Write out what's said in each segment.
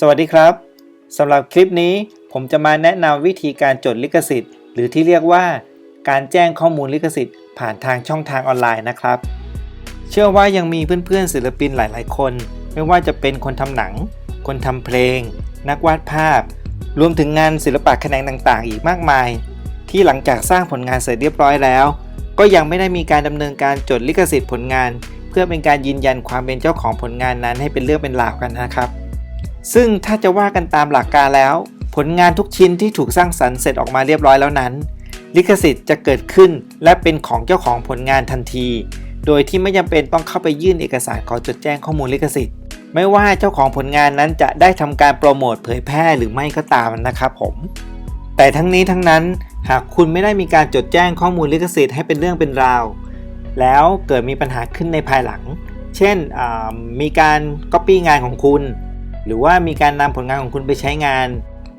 สวัสดีครับสำหรับคลิปนี้ผมจะมาแนะนำวิธีการจดลิขสิทธิ์ หรือที่เรียกว่าการแจ้งข้อมูลลิขสิทธิ์ ผ่านทางช่องทางออนไลน์นะครับ เชื่อว่ายังมีเพื่อนๆศิลปินหลาย ๆ คน ไม่ว่าจะเป็นคนทำหนัง คนทำเพลง นักวาดภาพ รวมถึงงานศิลปะแขนงต่างๆ อีกมากมาย ที่หลังจากสร้างผลงานเสร็จเรียบร้อยแล้ว ก็ยังไม่ได้มีการดำเนินการจดลิขสิทธิ์ผลงาน เพื่อเป็นการยืนยันความเป็นเจ้าของผลงานนั้นให้เป็นเรื่องเป็นราวกันนะครับ ซึ่งถ้าจะว่ากันตามหลักการแล้ว ผลงานทุกชิ้นที่ถูกสร้างสรรค์เสร็จออกมาเรียบร้อยแล้วนั้น ลิขสิทธิ์จะเกิดขึ้นและเป็นของเจ้าของผลงานทันที โดยที่ไม่จำเป็นต้องเข้าไปยื่นเอกสารขอจดแจ้งข้อมูลลิขสิทธิ์ ไม่ว่าเจ้าของผลงานนั้นจะได้ทำการโปรโมทเผยแพร่หรือไม่ก็ตามนะครับผมแต่ทั้งนี้ทั้งนั้นหากคุณไม่ได้มีการจดแจ้งข้อมูลลิขสิทธิ์ให้เป็นเรื่องเป็นราว แล้วเกิดมีปัญหาขึ้นในภายหลัง เช่นมีการก๊อปปี้งานของคุณ หรือว่ามีการนำผลงานของคุณไปใช้งาน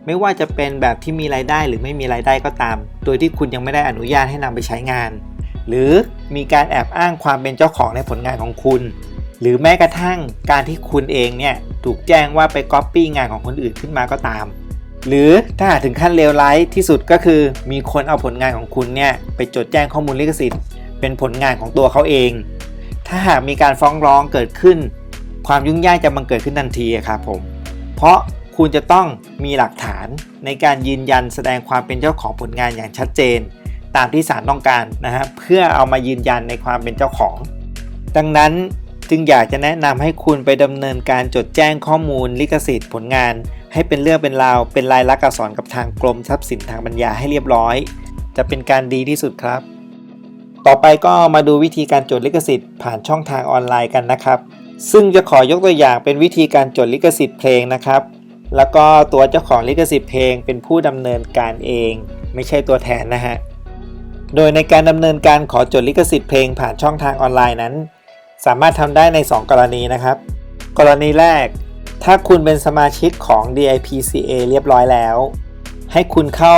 ไม่ว่าจะเป็นแบบที่มีรายได้หรือไม่มีรายได้ก็ตาม โดยที่คุณยังไม่ได้อนุญาตให้นำไปใช้งาน หรือมีการแอบอ้างความเป็นเจ้าของในผลงานของคุณ หรือแม้กระทั่งการที่คุณเองเนี่ยถูกแจ้งว่าไปก๊อปปี้งานของคนอื่นขึ้นมาก็ตาม หรือถ้าถึงขั้นเลวร้ายที่สุดก็คือ มีคนเอาผลงานของคุณเนี่ยไปจดแจ้งข้อมูลลิขสิทธิ์ เป็นผลงานของตัวเขาเอง ถ้าหากมีการฟ้องร้องเกิดขึ้น ความยุ่งยากจะบังเกิดขึ้นทันทีครับผม เพราะคุณจะต้องมีหลักฐานในการยืนยันแสดงความเป็นเจ้าของผลงานอย่างชัดเจน ตามที่ศาลต้องการนะฮะเพื่อเอามายืนยันในความเป็นเจ้าของ ดังนั้นจึงอยากจะแนะนำให้คุณไปดำเนินการจดแจ้งข้อมูลลิขสิทธิ์ผลงาน ให้เป็นเรื่องเป็นราวเป็นลายลักษณ์อักษรกับทางกรมทรัพย์สินทางปัญญาให้เรียบร้อย จะเป็นการดีที่สุดครับ ต่อไปก็มาดูวิธีการจดลิขสิทธิ์ผ่านช่องทางออนไลน์กันนะครับ ซึ่งจะขอยกตัวอย่างเป็นวิธีการจดลิขสิทธิ์เพลงนะครับ แล้วก็ตัวเจ้าของลิขสิทธิ์เพลงเป็นผู้ดำเนินการเอง ไม่ใช่ตัวแทนนะฮะ โดยในการดำเนินการขอจดลิขสิทธิ์เพลงผ่านช่องทางออนไลน์นั้น สามารถทำได้ใน 2 กรณีนะครับ กรณีแรก ถ้าคุณเป็นสมาชิกของ DIPCA เรียบร้อยแล้ว ให้คุณเข้า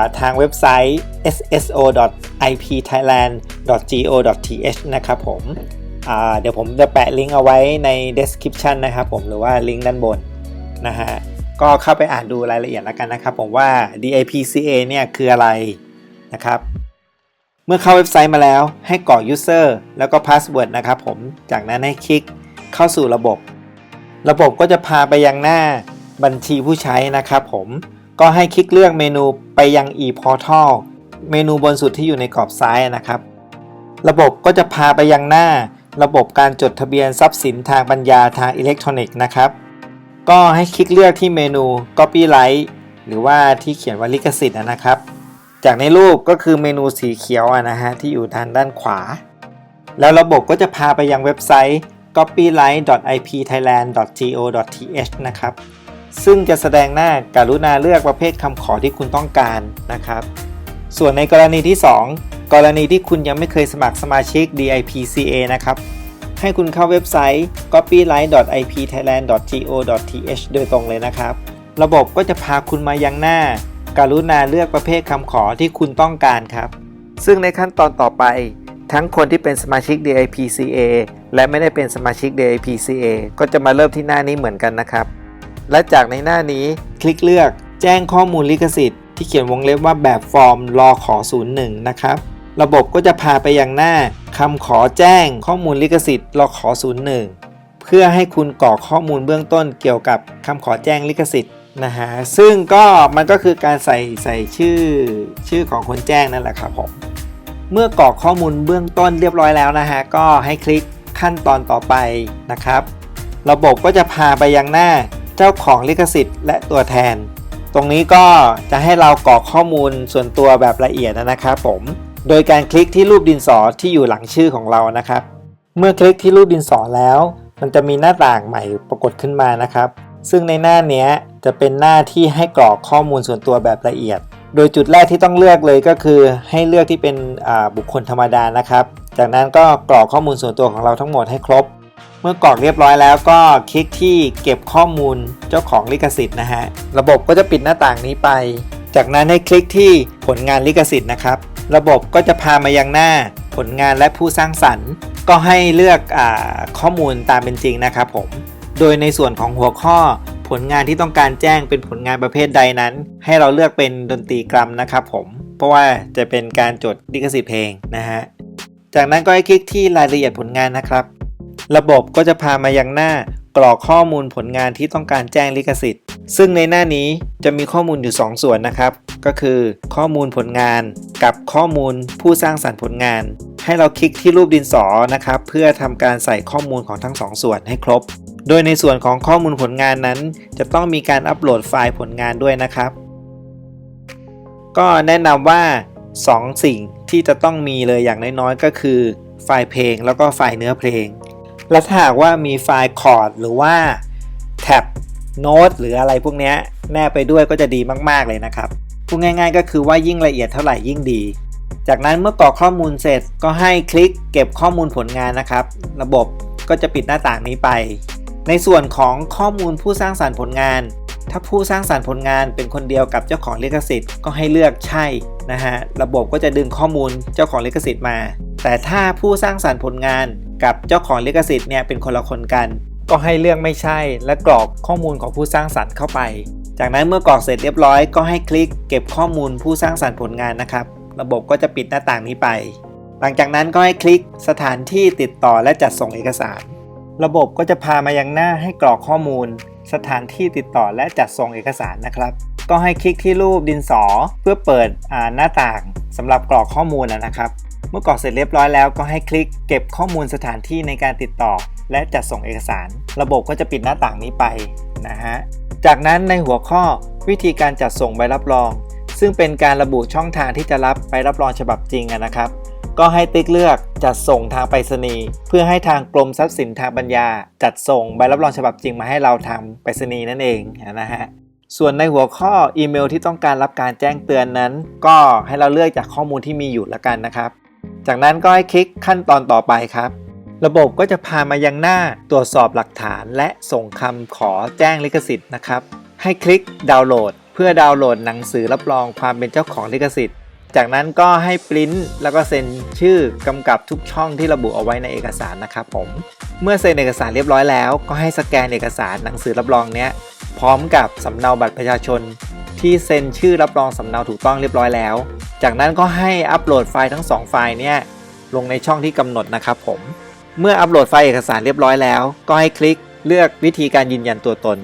าทางเว็บไซต์ sso.ipthailand.go.th นะครับผม เดี๋ยวผมจะแปะลิงก์เอาไว้ใน description นะครับผมหรือว่าลิงก์ด้านบนนะฮะก็เข้าไปอ่านดูรายละเอียดแล้วกันนะครับผมว่า DIPCA เนี่ยคืออะไรนะครับ เมื่อเข้าเว็บไซต์มาแล้วให้กรอก user แล้วก็ password นะครับผมจากนั้นให้คลิกเข้าสู่ระบบ ระบบก็จะพาไปยังหน้าบัญชีผู้ใช้นะครับผมก็ให้คลิกเลือกเมนูไปยัง e-portal เมนูบนสุดที่อยู่ในกรอบซ้ายนะครับ ระบบก็จะพาไปยังหน้า ระบบการจดทะเบียนทรัพย์สินทางปัญญาทางอิเล็กทรอนิกส์นะครับ ก็ให้คลิกเลือกที่เมนู copyright หรือว่าที่เขียนว่าลิขสิทธิ์นะครับ จากในรูปก็คือเมนูสีเขียวอะนะฮะที่อยู่ทางด้านขวา แล้วระบบก็จะพาไปยังเว็บไซต์ copyright.ipthailand.go.th นะครับ ซึ่งจะแสดงหน้าการุณาเลือกประเภทคำขอที่คุณต้องการนะครับ ส่วนในกรณีที่ 2 กรณีที่คุณยังไม่เคยสมัครสมาชิก DIPCA นะครับ ให้คุณเข้าเว็บไซต์ copyright.ipthailand.go.th โดยตรงเลยนะครับ ระบบก็จะพาคุณมายังหน้า การุณาเลือกประเภทคำขอที่คุณต้องการครับ ซึ่งในขั้นตอนต่อไป ทั้งคนที่เป็นสมาชิก DIPCA และไม่ได้เป็นสมาชิก DIPCA ก็จะมาเริ่มที่หน้านี้เหมือนกันนะครับ และจากในหน้านี้คลิกเลือกแจ้งข้อมูลลิขสิทธิ์ที่เขียนวงเล็บว่าแบบฟอร์มรอขอ01 นะครับ ระบบก็จะพาไปยังหน้าคำขอแจ้งข้อมูลลิขสิทธิ์รอขอ01 เพื่อให้คุณกรอกข้อมูลเบื้องต้นเกี่ยวกับคำขอแจ้งลิขสิทธิ์นะฮะซึ่งก็มันก็คือการใส่ใส่ชื่อชื่อของคนแจ้งนั่นแหละครับผมเมื่อกรอกข้อมูลเบื้องต้นเรียบร้อยแล้วนะฮะก็ให้คลิกขั้นตอนต่อไปนะครับ ระบบก็จะพาไปยังหน้าเจ้าของลิขสิทธิ์ และตัวแทน ตรงนี้ก็จะให้เรากรอกข้อมูลส่วนตัวแบบละเอียดนะครับผม โดยการคลิกที่รูปดินสอที่อยู่หลังชื่อของเรานะครับ เมื่อคลิกที่รูปดินสอแล้ว มันจะมีหน้าต่างใหม่ปรากฏขึ้นมานะครับ ซึ่งในหน้านี้จะเป็นหน้าที่ให้กรอกข้อมูลส่วนตัวแบบละเอียด โดยจุดแรกที่ต้องเลือกเลยก็คือ ให้เลือกที่เป็นบุคคลธรรมดานะครับ จากนั้นก็กรอกข้อมูลส่วนตัวของเราทั้งหมดให้ครบ เมื่อกรอกเรียบร้อยแล้วก็คลิกที่เก็บข้อมูลเจ้าของลิขสิทธิ์นะฮะ ระบบก็จะปิดหน้าต่างนี้ไป จากนั้นให้คลิกที่ผลงานลิขสิทธิ์นะครับ ระบบก็จะพามายังหน้าผลงานและผู้สร้างสรรค์ ก็ให้เลือกอข้อมูลตามเป็นจริงนะครับผม โดยในส่วนของหัวข้อผลงานที่ต้องการแจ้งเป็นผลงานประเภทใดนั้น ให้เราเลือกเป็นดนตรีกรรมนะครับผม เพราะว่าจะเป็นการจดลิขสิทธิ์เพลงนะฮะ จากนั้นก็ให้คลิกที่รายละเอียดผลงานนะครับ ระบบก็จะพามายังหน้ากรอกข้อมูลผลงานที่ต้องการแจ้งลิขสิทธิ์ ซึ่งในหน้านี้จะมีข้อมูลอยู่ 2 ส่วนนะครับ ก็คือข้อมูลผลงานกับข้อมูลผู้สร้างสรรค์ผลงาน ให้เราคลิกที่รูปดินสอนะครับ เพื่อทำการใส่ข้อมูลของทั้งสองส่วนให้ครบ โดยในส่วนของข้อมูลผลงานนั้น จะต้องมีการอัปโหลดไฟล์ผลงานด้วยนะครับ ก็แนะนำว่า 2 สิ่งที่จะต้องมีเลยอย่างน้อยๆก็คือ ไฟล์เพลงแล้วก็ไฟล์เนื้อเพลง และถ้าหากว่ามีไฟล์คอร์ดหรือว่าแท็บ โน้ตหรืออะไรพวกนี้แนบไปด้วยก็จะดีมากๆเลยนะครับพูดง่าย ๆ ก็คือว่ายิ่งละเอียดเท่าไหร่ยิ่งดี จากนั้นเมื่อกรอกข้อมูลเสร็จก็ให้คลิกเก็บข้อมูลผลงานนะครับ ระบบก็จะปิดหน้าต่างนี้ไป ในส่วนของข้อมูลผู้สร้างสารรค์ผลงาน ถ้าผู้สร้างสารรค์ผลงานเป็นคนเดียวกับเจ้าของลิขสิทธิ์ก็ให้เลือกใช่นะฮะระบบก็จะดึงข้อมูลเจ้าของลิขสิทธิ์มา แต่ถ้าผู้สร้างสารรค์ผลงานกับเจ้าของลิขสิทธิ์เนี่ยเป็นคนละคนกัน ก็ให้เลือกไม่ใช่ และกรอกข้อมูลของผู้สร้างสรรค์เข้าไป จากนั้นเมื่อกรอกเสร็จเรียบร้อยก็ให้คลิกเก็บข้อมูลผู้สร้างสรรค์ผลงานนะครับ ระบบก็จะปิดหน้าต่างนี้ไป หลังจากนั้นก็ให้คลิกสถานที่ติดต่อและจัดส่งเอกสาร ระบบก็จะพามายังหน้าให้กรอกข้อมูล สถานที่ติดต่อและจัดส่งเอกสารนะครับ ก็ให้คลิกที่รูปดินสอเพื่อเปิดหน้าต่างสำหรับกรอกข้อมูลนะนะครับ เมื่อกรอกเสร็จเรียบร้อยแล้วก็ให้คลิกเก็บข้อมูลสถานที่ในการติดต่อ และจัดส่งเอกสาร ระบบก็จะปิดหน้าต่างนี้ไปนะฮะ จากนั้นในหัวข้อวิธีการจัดส่งใบรับรอง ซึ่งเป็นการระบุช่องทางที่จะรับใบรับรองฉบับจริงนะครับ ก็ให้ติ๊กเลือกจัดส่งทางไปรษณีย์เพื่อให้ทางกรมทรัพย์สินทางปัญญา จัดส่งใบรับรองฉบับจริงมาให้เราทางไปรษณีย์นั่นเองนะฮะส่วนในหัวข้ออีเมลที่ต้องการรับการแจ้งเตือนนั้น ก็ให้เราเลือกจากข้อมูลที่มีอยู่ละกันนะครับ จากนั้นก็ให้คลิกขั้นตอนต่อไปครับ ระบบก็จะพามายังหน้าตรวจสอบหลักฐานและส่งคำขอแจ้งลิขสิทธิ์นะครับ ให้คลิกดาวน์โหลด เพื่อดาวน์โหลดหนังสือรับรองความเป็นเจ้าของลิขสิทธิ์ จากนั้นก็ให้ปริ้นแล้วก็เซ็นชื่อกำกับทุกช่องที่ระบุเอาไว้ในเอกสารนะครับผม เมื่อเซ็นเอกสารเรียบร้อยแล้ว ก็ให้สแกนเอกสารหนังสือรับรองเนี้ยพร้อมกับสำเนาบัตรประชาชน ที่เซ็นชื่อรับรองสำเนาถูกต้องเรียบร้อยแล้ว จากนั้นก็ให้อัปโหลดไฟล์ทั้ง 2 ไฟล์เนี่ยลงในช่องที่กำหนดนะครับผม เมื่ออัปโหลดไฟล์เอกสารเรียบร้อยแล้ว ก็ให้คลิกเลือกวิธีการยืนยันตัวตน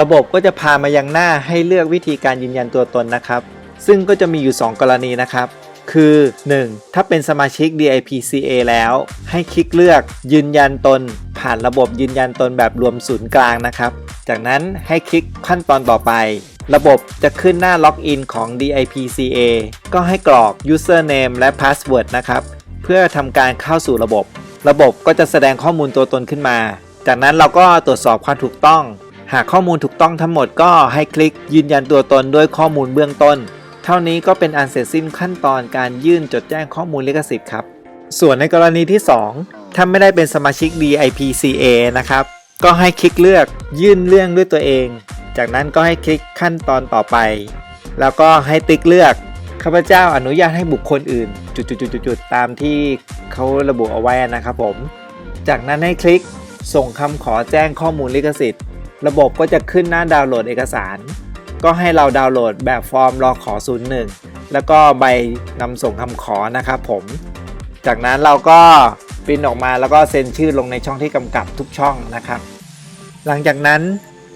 ระบบก็จะพามายังหน้าให้เลือกวิธีการยืนยันตัวตนนะครับ ซึ่งก็จะมีอยู่ 2 กรณีนะครับ คือ 1. ถ้าเป็นสมาชิก DIPCA แล้ว ให้คลิกเลือกยืนยันตน ผ่านระบบยืนยันตนแบบรวมศูนย์กลางนะครับ จากนั้นให้คลิกขั้นตอนต่อไประบบจะขึ้นหน้าล็อกอินของ DIPCA ก็ให้กรอก username และ password นะครับ เพื่อทำการเข้าสู่ระบบ ระบบก็จะแสดงข้อมูลตัวตนขึ้นมา จากนั้นเราก็ตรวจสอบความถูกต้อง หากข้อมูลถูกต้องทั้งหมดก็ให้คลิกยืนยันตัวตนด้วยข้อมูลเบื้องต้น เท่านี้ก็เป็นอันเสร็จสิ้นขั้นตอนการยื่นจดแจ้งข้อมูลลิขสิทธิ์ครับ ส่วนในกรณีที่ 2 ถ้าไม่ได้เป็นสมาชิก DIPCA นะครับ ก็ให้คลิกเลือกยื่นเรื่องด้วยตัวเอง จากนั้นก็ให้คลิกขั้นตอนต่อไป แล้วก็ให้ติ๊กเลือกข้าพเจ้าอนุญาตให้บุคคลอื่น จุดๆๆๆตามที่เขาระบุเอาไว้นะครับผม จากนั้นให้คลิกส่งคำขอแจ้งข้อมูลลิขสิทธิ์ ระบบก็จะขึ้นหน้าดาวน์โหลดเอกสาร ก็ให้เราดาวน์โหลดแบบฟอร์มรอขอ 01 แล้วก็ใบนำส่งคำขอนะครับผม จากนั้นเราก็ปริ้นออกมาแล้วก็เซ็นชื่อลงในช่องที่กำกับทุกช่องนะครับ หลังจากนั้น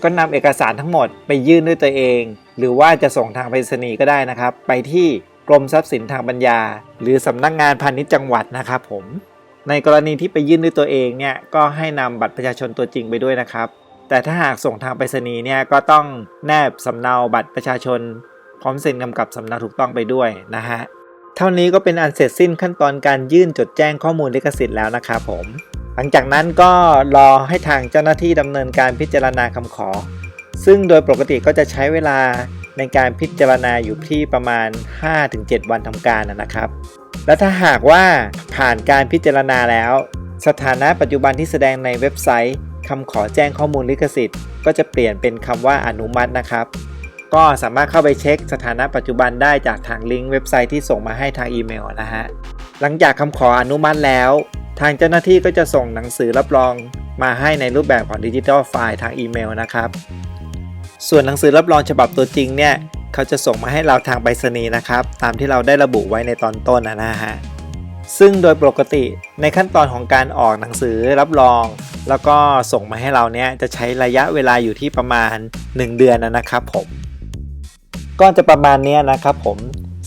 ก็นำเอกสารทั้งหมดไปยื่นด้วยตัวเอง หรือว่าจะส่งทางไปรษณีย์ก็ได้นะครับ ไปที่ กรมทรัพย์สินทางปัญญา หรือสำนักงานพาณิชย์จังหวัดนะครับผม ในกรณีที่ไปยื่นด้วยตัวเองเนี่ยก็ให้นำบัตรประชาชนตัวจริงไปด้วยนะครับ แต่ถ้าหากส่งทางไปรษณีย์เนี่ยก็ต้องแนบสำเนาบัตรประชาชน พร้อมเซ็นกำกับสำเนาถูกต้องไปด้วยนะฮะเท่านี้ก็เป็นอันเสร็จสิ้นขั้นตอนการยื่นจดแจ้งข้อมูลลิขสิทธิ์แล้วนะครับผม หลังจากนั้นก็รอให้ทางเจ้าหน้าที่ดำเนินการพิจารณาคำขอ ซึ่งโดยปกติก็จะใช้เวลา ในการพิจารณาอยู่ที่ประมาณ 5-7 วันทำการนะครับ และถ้าหากว่าผ่านการพิจารณาแล้ว สถานะปัจจุบันที่แสดงในเว็บไซต์คำขอแจ้งข้อมูลลิขสิทธิ์ ก็จะเปลี่ยนเป็นคำว่าอนุมัตินะครับ ก็สามารถเข้าไปเช็คสถานะปัจจุบันได้จากทางลิงก์เว็บไซต์ที่ส่งมาให้ทางอีเมลนะฮะหลังจากคำขออนุมัติแล้ว ทางเจ้าหน้าที่ก็จะส่งหนังสือรับรองมาให้ในรูปแบบของดิจิทัลไฟล์ทางอีเมลนะครับ ส่วนหนังสือรับรองฉบับตัวจริงเนี่ยเขาจะส่งมาให้เราทางไปรษณีย์นะครับ ตามที่เราได้ระบุไว้ในตอนต้นนะนะฮะซึ่งโดยปกติในขั้นตอนของการออกหนังสือรับรอง แล้วก็ส่งมาให้เราเนี่ยจะใช้ระยะเวลาอยู่ที่ประมาณ 1 เดือนนะครับผมก็จะประมาณนี้นะครับผม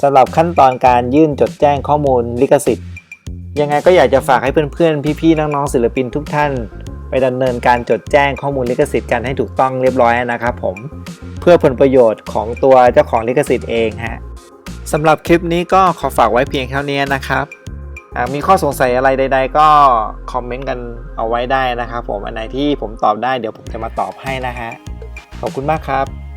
สำหรับขั้นตอนการยื่นจดแจ้งข้อมูลลิขสิทธิ์ ยังไงก็อยากจะฝากให้เพื่อนๆ พี่ๆ น้องๆ ศิลปินทุกท่าน ไปดำเนินการจดแจ้งข้อมูลลิขสิทธิ์กันให้ถูกต้องเรียบร้อยนะครับผมเพื่อผลประโยชน์ของตัวเจ้าของลิขสิทธิ์เองฮะสำหรับคลิปนี้ก็ขอฝากไว้เพียงเท่านี้นะครับหากมีข้อสงสัยอะไรใด ๆ ก็คอมเมนต์กันเอาไว้ได้นะครับผมอันไหนที่ผมตอบได้เดี๋ยวผมจะมาตอบให้นะฮะขอบคุณมากครับ